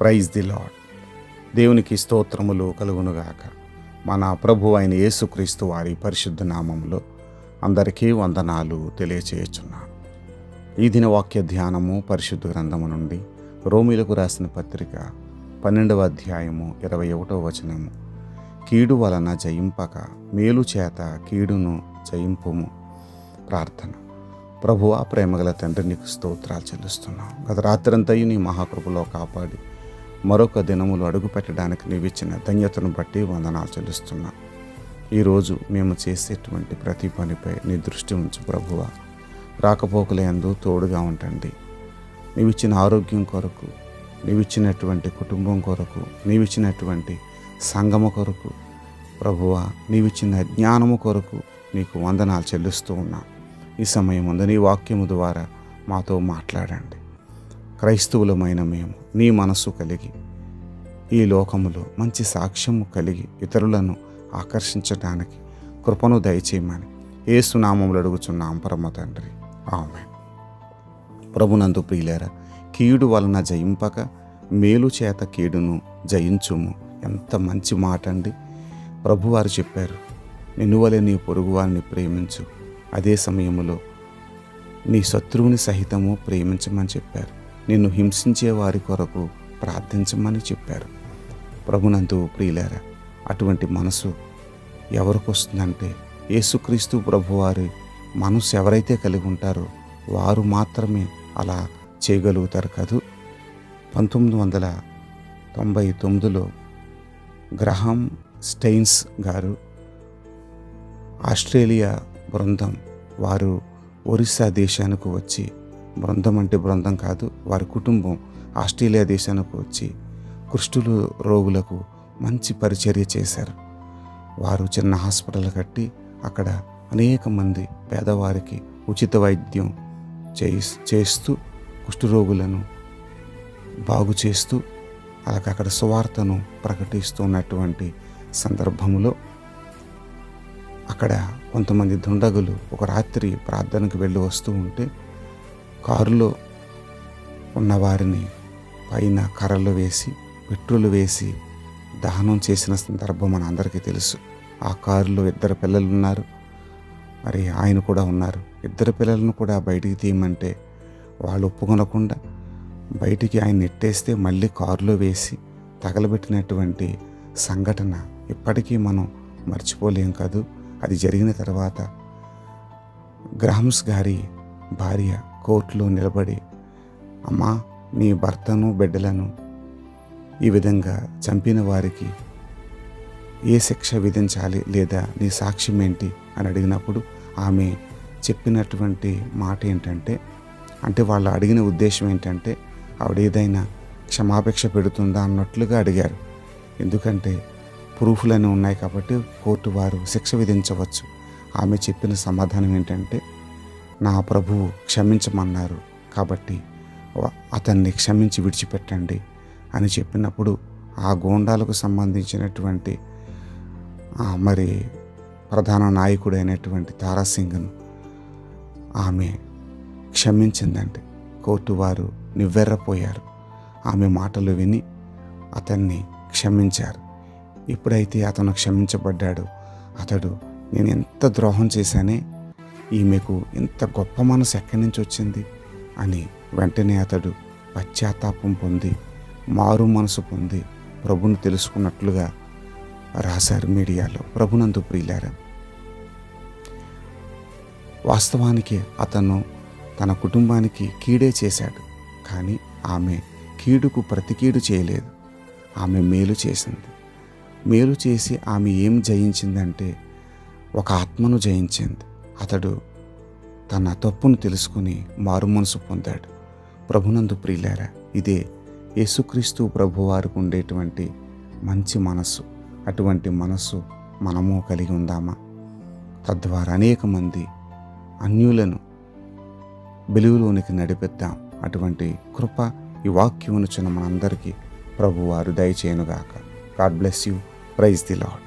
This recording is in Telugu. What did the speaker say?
ప్రైజ్ ది లాడ్ దేవునికి స్తోత్రములు కలుగునుగాక. మన ప్రభు అయిన యేసుక్రీస్తు వారి పరిశుద్ధ నామంలో అందరికీ వందనాలు తెలియచేయుచున్నాను ఈ దిన వాక్య ధ్యానము పరిశుద్ధ గ్రంథము నుండి రోమిలకు రాసిన పత్రిక పన్నెండవ అధ్యాయము ఇరవై ఒకటవ వచనము. కీడు వలన జయింపక మేలు చేత కీడును జయింపుము. ప్రార్థన. ప్రభువా ప్రేమగల తండ్రి నీకు స్తోత్రాలు చెల్లిస్తున్నాం. గత రాత్రంతయు నీ మహాకృపలో కాపాడి మరొక దినములు అడుగు పెట్టడానికి నీవిచ్చిన ధన్యతను బట్టి వందనాలు చెల్లిస్తున్నా. ఈరోజు మేము చేసేటువంటి ప్రతి పనిపై నీ దృష్టి ఉంచు ప్రభువ. రాకపోకలేందు తోడుగా ఉంటండి నీవిచ్చిన ఆరోగ్యం కొరకు నీవిచ్చినటువంటి కుటుంబం కొరకు నీవిచ్చినటువంటి సంగమ కొరకు ప్రభువా నీవిచ్చిన జ్ఞానము కొరకు నీకు వందనాలు చెల్లిస్తూ ఉన్నా. ఈ సమయం ఉంది నీ వాక్యము ద్వారా మాతో మాట్లాడండి. క్రైస్తవులమైన మేము నీ మనస్సు కలిగి ఈ లోకములో మంచి సాక్ష్యము కలిగి ఇతరులను ఆకర్షించడానికి కృపను దయచేయమని ఏసునామములు అడుగుచున్నాం పరమ తండ్రి. ఆమె ప్రభునందు ప్రియులేరా కీడు వలన జయింపక మేలు చేత కీడును జయించుము. ఎంత మంచి మాట అండి ప్రభువారు చెప్పారు నిన్నువలే నీ పొరుగువారిని ప్రేమించు. అదే సమయంలో నీ శత్రువుని సహితము ప్రేమించమని చెప్పారు. నిన్ను హింసించే వారి కొరకు ప్రార్థించమని చెప్పారు. ప్రభునందు ప్రియులారా అటువంటి మనసు ఎవరికి వస్తుందంటే యేసుక్రీస్తు ప్రభువారి మనసు ఎవరైతే కలిగి ఉంటారో వారు మాత్రమే అలా చేయగలుగుతారు కాదు? పంతొమ్మిది వందల తొంభై తొమ్మిదిలో గ్రహాం స్టెయిన్స్ గారు ఆస్ట్రేలియా బృందం వారు ఒరిస్సా దేశానికి వచ్చి బృందం అంటే బృందం కాదు వారి కుటుంబం ఆస్ట్రేలియా దేశానికి వచ్చి కుష్ఠులు రోగులకు మంచి పరిచర్య చేశారు. వారు చిన్న హాస్పిటల్ కట్టి అక్కడ అనేక మంది పేదవారికి ఉచిత వైద్యం చేయి చేస్తూ కుష్ఠరోగులను బాగు చేస్తూ అలాగే అక్కడ సువార్తను ప్రకటిస్తున్నటువంటి సందర్భంలో అక్కడ కొంతమంది దుండగులు ఒక రాత్రి ప్రార్థనకు వెళ్ళి వస్తూ ఉంటే కారులో ఉన్నవారిని పైన కర్రలు వేసి పెట్రోలు వేసి దహనం చేసిన సందర్భం మన అందరికీ తెలుసు. ఆ కారులో ఇద్దరు పిల్లలు ఉన్నారు. మరి ఆయన కూడా ఉన్నారు. ఇద్దరు పిల్లలను కూడా బయటికి తీయమంటే వాళ్ళు ఒప్పుకొనకుండా బయటికి ఆయన నెట్టేస్తే మళ్ళీ కారులో వేసి తగలబెట్టినటువంటి సంఘటన ఇప్పటికీ మనం మర్చిపోలేం కాదు. అది జరిగిన తర్వాత గ్రాహమ్స్ గారి భార్య కోర్టులో నిలబడి అమ్మా నీ భర్తను బిడ్డలను ఈ విధంగా చంపిన వారికి ఏ శిక్ష విధించాలి లేదా నీ సాక్ష్యం ఏంటి? అని అడిగినప్పుడు ఆమె చెప్పినటువంటి మాట ఏంటంటే అంటే వాళ్ళు అడిగిన ఉద్దేశం ఏంటంటే ఆవిడ ఏదైనా క్షమాపేక్ష పెడుతుందా? అన్నట్లుగా అడిగారు. ఎందుకంటే ప్రూఫ్లన్నీ ఉన్నాయి కాబట్టి కోర్టు వారు శిక్ష విధించవచ్చు. ఆమె చెప్పిన సమాధానం ఏంటంటే నా ప్రభువు క్షమించమన్నారు. కాబట్టి అతన్ని క్షమించి విడిచిపెట్టండి అని చెప్పినప్పుడు ఆ గోండాలకు సంబంధించినటువంటి మరి ప్రధాన నాయకుడైనటువంటి తారాసింగ్ను ఆమె క్షమించిందంటే కోర్టు వారు నివ్వెర్రపోయారు. ఆమె మాటలు విని అతన్ని క్షమించారు. ఎప్పుడైతే అతను క్షమించబడ్డాడు. అతడు నేను ఎంత ద్రోహం చేశానే ఈమెకు ఇంత గొప్ప మనసు ఎక్కడి నుంచి వచ్చింది? అని వెంటనే అతడు పశ్చాత్తాపం పొంది మారు మనసు పొంది ప్రభుని తెలుసుకున్నట్లుగా రాశారు మీడియాలో ప్రభునందు ప్రియులారా. వాస్తవానికి అతను తన కుటుంబానికి కీడే చేశాడు కానీ ఆమె కీడుకు ప్రతికీడు చేయలేదు. ఆమె మేలు చేసింది. మేలు చేసి ఆమె ఏం జయించిందంటే ఒక ఆత్మను జయించింది. అతడు తన తప్పును తెలుసుకుని మారుమనసు పొందాడు. ప్రభునందు ప్రియులారా ఇదే యేసుక్రీస్తు ప్రభువారికి ఉండేటువంటి మంచి మనస్సు. అటువంటి మనస్సు మనము కలిగి ఉందామా? తద్వారా అనేక మంది అన్యులను వెలుగులోనికి నడిపిద్దాం. అటువంటి కృప ఈ వాక్యమును చిన్న మనందరికీ ప్రభువారు దయచేయనుగాక. God bless you. Praise the Lord